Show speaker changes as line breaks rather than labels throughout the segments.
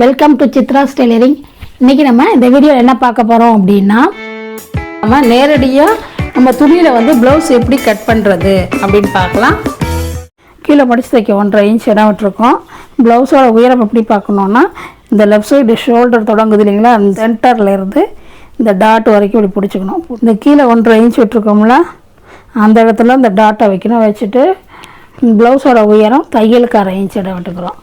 Welcome to Chitra's tailoring இன்னைக்கு நம்ம இந்த வீடியோ என்ன பார்க்க போகிறோம் அப்படின்னா நம்ம நேரடியாக நம்ம துணியில் வந்து ப்ளவுஸ் எப்படி கட் பண்ணுறது அப்படின்னு பார்க்கலாம். கீழே மடிச்சு தைக்க ஒன்றரை இன்ச் இடம் விட்டுருக்கோம். ப்ளவுஸோட உயரம் எப்படி பார்க்கணுன்னா இந்த லெஃப்ட் சைடு ஷோல்டர் தொடங்குது இல்லைங்களா? அந்த சென்டர்லேருந்து இந்த டாட் வரைக்கும் இப்படி பிடிச்சிக்கணும். இந்த கீழே ஒன்றரை இன்ச் விட்டுருக்கோம்ல அந்த இடத்துல இந்த டாட்டை வைக்கணும். வச்சுட்டு ப்ளவுஸோட உயரம் தையலுக்கு அரை இன்ச் இடம் விட்டுக்கிறோம்.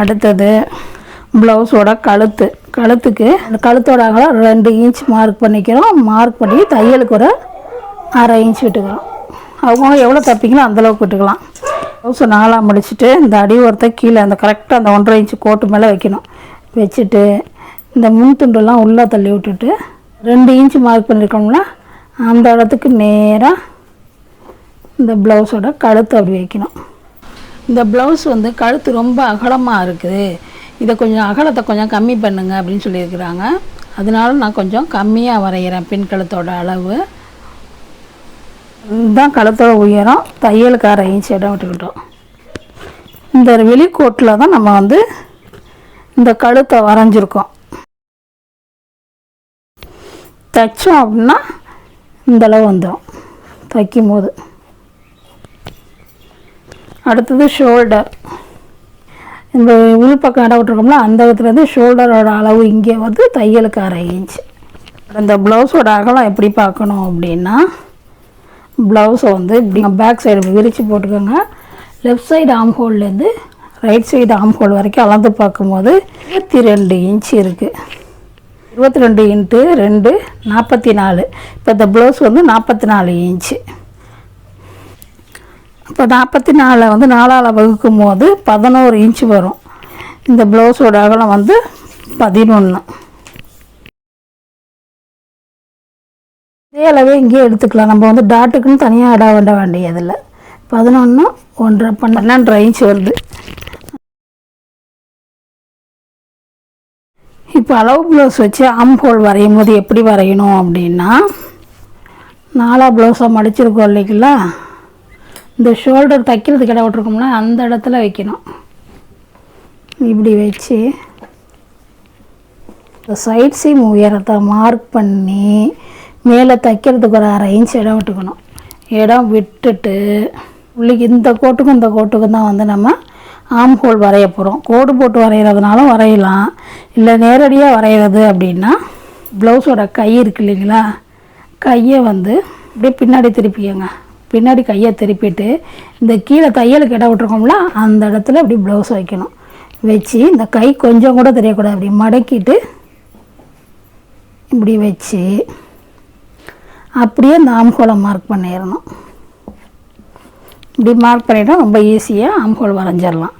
அடுத்தது ப்ளவுஸோட கழுத்து. கழுத்துக்கு அந்த கழுத்தோட அகலம் ரெண்டு இன்ச் மார்க் பண்ணிக்கிறோம். மார்க் பண்ணி தையலுக்கு ஒரு அரை இன்ச் விட்டுக்கிறோம் அவங்க எவ்வளோ தப்பிங்களோ அந்தளவுக்கு விட்டுக்கலாம். ப்ளவுஸை நாலாக முடிச்சுட்டு இந்த அடி ஒருத்த கீழே அந்த கரெக்டாக அந்த ஒன்றரை இன்ச் கோட்டு மேலே வைக்கணும். வச்சுட்டு இந்த முன்துண்டெல்லாம் உள்ளே தள்ளி விட்டுட்டு ரெண்டு இன்ச் மார்க் பண்ணியிருக்கோம்னா அந்த இடத்துக்கு நேராக இந்த ப்ளவுஸோட கழுத்து அப்படி வைக்கணும். இந்த ப்ளவுஸ் வந்து கழுத்து ரொம்ப அகலமாக இருக்குது. இதை கொஞ்சம் அகலத்தை கொஞ்சம் கம்மி பண்ணுங்க அப்படின்னு சொல்லியிருக்கிறாங்க. அதனால நான் கொஞ்சம் கம்மியாக வரைகிறேன் பின் கழுத்தோட அளவு. இதுதான் கழுத்தோட உயரம். தையலுக்கு அரை இன்ச் இடம் விட்டுக்கிட்டோம். இந்த வெளிக்கோட்டில் தான் நம்ம வந்து இந்த கழுத்தை வரைஞ்சிருக்கோம். தைச்சோம் அப்படின்னா இந்த அளவு வந்துடும். தைக்கும் போது அடுத்தது ஷோல்டர் இந்த உள்பக்கம் இடம் விட்டுருக்கோம்ல அந்த இடத்துலேருந்து ஷோல்டரோட அளவு இங்கே வந்து தையலுக்கு அரை இன்ச் இந்த ப்ளவுஸோட அகலம் எப்படி பார்க்கணும் அப்படின்னா ப்ளவுஸை வந்து இப்படி பேக் சைடு விரித்து போட்டுக்கோங்க. லெஃப்ட் சைடு ஆம் ஹோல்லேருந்து ரைட் சைடு ஆம் ஹோல் வரைக்கும் அளந்து பார்க்கும்போது இருபத்தி ரெண்டு இன்ச் இருக்குது இருபத்தி ரெண்டு இன்ட்டு ரெண்டு நாற்பத்தி நாலு. இப்போ இந்த ப்ளவுஸ் வந்து நாற்பத்தி நாலு இன்ச்சு இப்போ நாற்பத்தி நாலில் வந்து நாலால் வகுக்கும் போது பதினோரு இன்ச்சு வரும். இந்த ப்ளவுஸோட அகலம் வந்து பதினொன்று இதே அளவே இங்கேயே எடுத்துக்கலாம். நம்ம வந்து டாட்டுக்குன்னு தனியாக இட வேண்ட வேண்டியதில்லை. பதினொன்று ஒன்றரை பன்னெண்டரை இன்ச் வருது. இப்போ அளவு ப்ளவுஸ் வச்சு ஆம் ஹோல் வரையும் போது எப்படி வரையணும் அப்படின்னா நாலா ப்ளவுஸாக மடிச்சிருக்கோம் இல்லைங்களா? இந்த ஷோல்டர் தைக்கிறதுக்கு இடம் விட்ருக்கோம்னா அந்த இடத்துல வைக்கணும். இப்படி வச்சு இந்த சைட் சீம் உயரத்தை மார்க் பண்ணி மேலே தைக்கிறதுக்கு ஒரு அரை இன்ச் இடம் விட்டுக்கணும். இடம் விட்டுட்டு உள்ளிக்கு இந்த கோட்டுக்கும் இந்த கோட்டுக்கும் தான் வந்து நம்ம ஆம் ஹோல் வரைய போகிறோம் கோடு போட்டு வரைகிறதுனாலும் வரையலாம். இல்லை நேரடியாக வரைகிறது அப்படின்னா ப்ளவுஸோட கை இருக்கு இல்லைங்களா? கையை வந்து அப்படியே பின்னாடி திருப்பிக்கங்க. பின்னாடி கையை திருப்பிட்டு இந்த கீழே தையலுக்கு இடம் விட்ருக்கோம்ல அந்த இடத்துல அப்படி ப்ளவுஸ் வைக்கணும். வச்சு இந்த கை கொஞ்சம் கூட தெரியக்கூடாது அப்படி மடக்கிட்டு இப்படி வச்சு அப்படியே இந்த ஆம்கோலை மார்க் பண்ணிடணும். இப்படி மார்க் பண்ணிட்டால் ரொம்ப ஈஸியாக ஆம்கோல் வரைஞ்சிடலாம்.